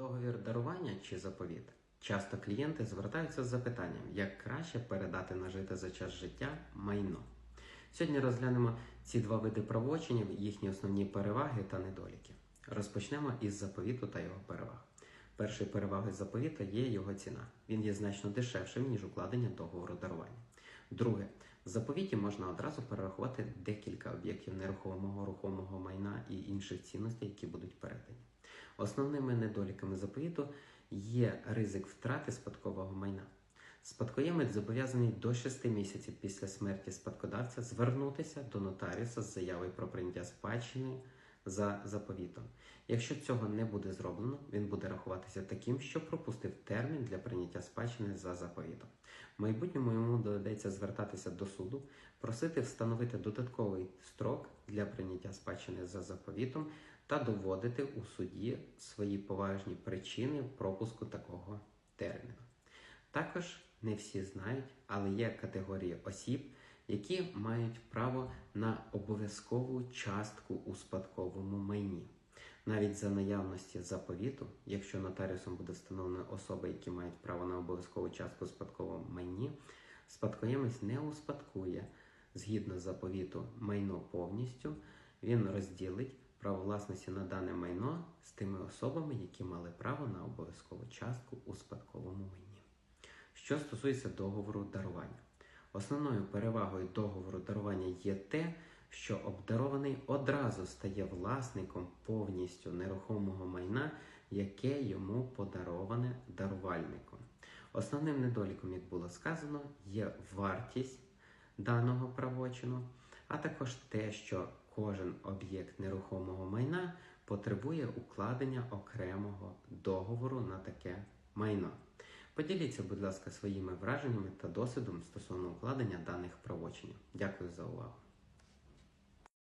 Договір дарування чи заповіт. Часто клієнти звертаються з запитанням, як краще передати нажите за час життя майно. Сьогодні розглянемо ці два види правочинів, їхні основні переваги та недоліки. Розпочнемо із заповіту та його переваг. Першою перевагою заповіта є його ціна. Він є значно дешевшим, ніж укладення договору дарування. Друге, в заповіті можна одразу перерахувати декілька об'єктів нерухомого рухомого майна і інших цінностей, які будуть передані. Основними недоліками заповіту є ризик втрати спадкового майна. Спадкоємець зобов'язаний до 6 місяців після смерті спадкодавця звернутися до нотаріуса з заявою про прийняття спадщини за заповітом. Якщо цього не буде зроблено, він буде рахуватися таким, що пропустив термін для прийняття спадщини за заповітом. В майбутньому йому доведеться звертатися до суду, просити встановити додатковий строк для прийняття спадщини за заповітом та доводити у суді свої поважні причини пропуску такого терміну. Також не всі знають, але є категорії осіб, які мають право на обов'язкову частку у спадковому майні. Навіть за наявності заповіту, якщо нотаріусом буде встановлено особи, які мають право на обов'язкову частку у спадковому майні, спадкоємець не успадкує згідно заповіту майно повністю, він розділить право власності на дане майно з тими особами, які мали право на обов'язкову частку у спадковому майні. Що стосується договору дарування, основною перевагою договору дарування є те, що обдарований одразу стає власником повністю нерухомого майна, яке йому подароване дарувальником. Основним недоліком, як було сказано, є вартість даного правочину, а також те, що кожен об'єкт нерухомого майна потребує укладення окремого договору на таке майно. Поділіться, будь ласка, своїми враженнями та досвідом стосовно укладення даних правочинів. Дякую за увагу.